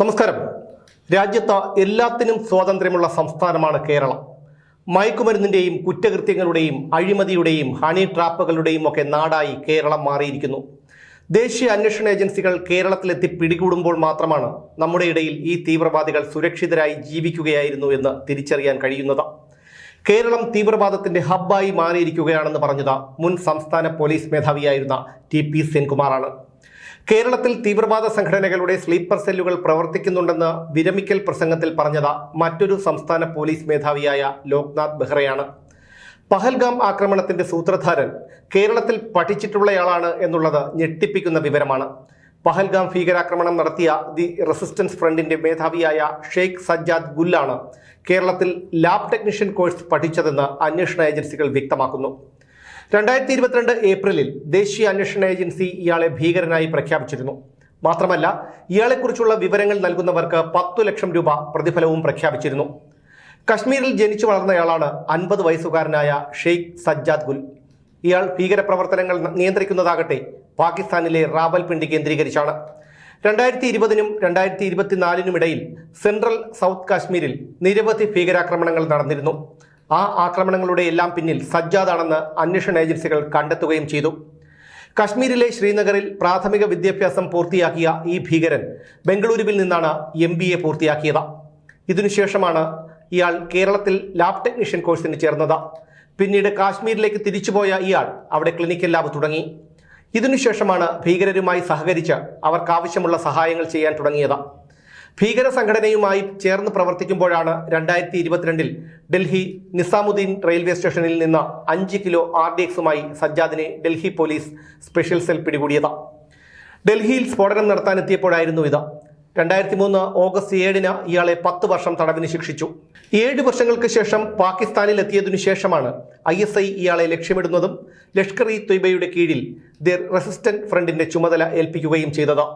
നമസ്കാരം. രാജ്യത്ത് എല്ലാത്തിനും സ്വാതന്ത്ര്യമുള്ള സംസ്ഥാനമാണ് കേരളം. മയക്കുമരുന്നിന്റെയും കുറ്റകൃത്യങ്ങളുടെയും അഴിമതിയുടെയും ഹണി ട്രാപ്പുകളുടെയും ഒക്കെ നാടായി കേരളം മാറിയിരിക്കുന്നു. ദേശീയ അന്വേഷണ ഏജൻസികൾ കേരളത്തിലെത്തി പിടികൂടുമ്പോൾ മാത്രമാണ് നമ്മുടെ ഇടയിൽ ഈ തീവ്രവാദികൾ സുരക്ഷിതരായി ജീവിക്കുകയായിരുന്നു എന്ന് തിരിച്ചറിയാൻ കഴിയുന്നത്. കേരളം തീവ്രവാദത്തിന്റെ ഹബ്ബായി മാറിയിരിക്കുകയാണെന്ന് പറഞ്ഞത് മുൻ സംസ്ഥാന പോലീസ് മേധാവിയായിരുന്ന ടി പി സെൻകുമാറാണ്. കേരളത്തിൽ തീവ്രവാദ സംഘടനകളുടെ സ്ലീപ്പർ സെല്ലുകൾ പ്രവർത്തിക്കുന്നുണ്ടെന്ന് വിരമിക്കൽ പ്രസംഗത്തിൽ പറഞ്ഞത് മറ്റൊരു സംസ്ഥാന പോലീസ് മേധാവിയായ ലോക്നാഥ് ബെഹ്റയാണ്. പഹൽഗാം ആക്രമണത്തിന്റെ സൂത്രധാരൻ കേരളത്തിൽ പഠിച്ചിട്ടുള്ളയാളാണ് എന്നുള്ളത് ഞെട്ടിപ്പിക്കുന്ന വിവരമാണ്. പഹൽഗാം ഭീകരാക്രമണം നടത്തിയ ദി റെസിസ്റ്റൻസ് ഫ്രണ്ടിന്റെ മേധാവിയായ ഷെയ്ഖ് സജ്ജാദ് ഗുല്ലാണ് കേരളത്തിൽ ലാബ് ടെക്നീഷ്യൻ കോഴ്സ് പഠിച്ചതെന്ന് അന്വേഷണ ഏജൻസികൾ വ്യക്തമാക്കുന്നു. രണ്ടായിരത്തി ഇരുപത്തിരണ്ട് ഏപ്രിലിൽ ദേശീയ അന്വേഷണ ഏജൻസി ഇയാളെ ഭീകരനായി പ്രഖ്യാപിച്ചിരുന്നു. മാത്രമല്ല ഇയാളെക്കുറിച്ചുള്ള വിവരങ്ങൾ നൽകുന്നവർക്ക് പത്തു ലക്ഷം രൂപ പ്രതിഫലവും പ്രഖ്യാപിച്ചിരുന്നു. കശ്മീരിൽ ജനിച്ചു വളർന്നയാളാണ് അൻപത് വയസ്സുകാരനായ ഷെയ്ഖ് സജ്ജാദ് ഗുൽ. ഇയാൾ ഭീകരപ്രവർത്തനങ്ങൾ നിയന്ത്രിക്കുന്നതാകട്ടെ പാകിസ്ഥാനിലെ റാവൽപിണ്ടി കേന്ദ്രീകരിച്ചാണ്. രണ്ടായിരത്തി ഇരുപതിനും രണ്ടായിരത്തി ഇരുപത്തിനാലിനുമിടയിൽ സെൻട്രൽ സൗത്ത് കാശ്മീരിൽ നിരവധി ഭീകരാക്രമണങ്ങൾ നടന്നിരുന്നു. ആ ആക്രമണങ്ങളുടെ എല്ലാം പിന്നിൽ സജ്ജാദാണെന്ന് അന്വേഷണ ഏജൻസികൾ കണ്ടെത്തുകയും ചെയ്തു. കശ്മീരിലെ ശ്രീനഗറിൽ പ്രാഥമിക വിദ്യാഭ്യാസം പൂർത്തിയാക്കിയ ഈ ഭീകരൻ ബംഗളൂരുവിൽ നിന്നാണ് എം ബി എ പൂർത്തിയാക്കിയത്. ഇതിനുശേഷമാണ് ഇയാൾ കേരളത്തിൽ ലാബ് ടെക്നീഷ്യൻ കോഴ്സിന് ചേർന്നത്. പിന്നീട് കാശ്മീരിലേക്ക് തിരിച്ചുപോയ ഇയാൾ അവിടെ ക്ലിനിക്കൽ ലാബ് തുടങ്ങി. ഇതിനുശേഷമാണ് ഭീകരരുമായി സഹകരിച്ച് അവർക്കാവശ്യമുള്ള സഹായങ്ങൾ ചെയ്യാൻ തുടങ്ങിയത്. ഭീകര സംഘടനയുമായി ചേർന്ന് പ്രവർത്തിക്കുമ്പോഴാണ് രണ്ടായിരത്തി ഇരുപത്തിരണ്ടിൽ ഡൽഹി നിസാമുദ്ദീൻ റെയിൽവേ സ്റ്റേഷനിൽ നിന്ന് അഞ്ച് കിലോ ആർ ഡി എക്സുമായി സജ്ജാദിനെ ഡൽഹി പോലീസ് സ്പെഷ്യൽ സെൽ പിടികൂടിയത്. ഡൽഹിയിൽ സ്ഫോടനം നടത്താനെത്തിയപ്പോഴായിരുന്നു ഇത്. രണ്ടായിരത്തി മൂന്ന് ഓഗസ്റ്റ് ഏഴിന് ഇയാളെ പത്ത് വർഷം തടവിന് ശിക്ഷിച്ചു. ഏഴ് വർഷങ്ങൾക്ക് ശേഷം പാകിസ്ഥാനിൽ എത്തിയതിനു ശേഷമാണ് ഐ എസ് ഐ ഇയാളെ ലക്ഷ്യമിടുന്നതും ലഷ്കർ ഇ തൊയ്ബയുടെ കീഴിൽ ദി റെസിസ്റ്റന്റ് ഫ്രണ്ടിന്റെ ചുമതല ഏൽപ്പിക്കുകയും ചെയ്തത്.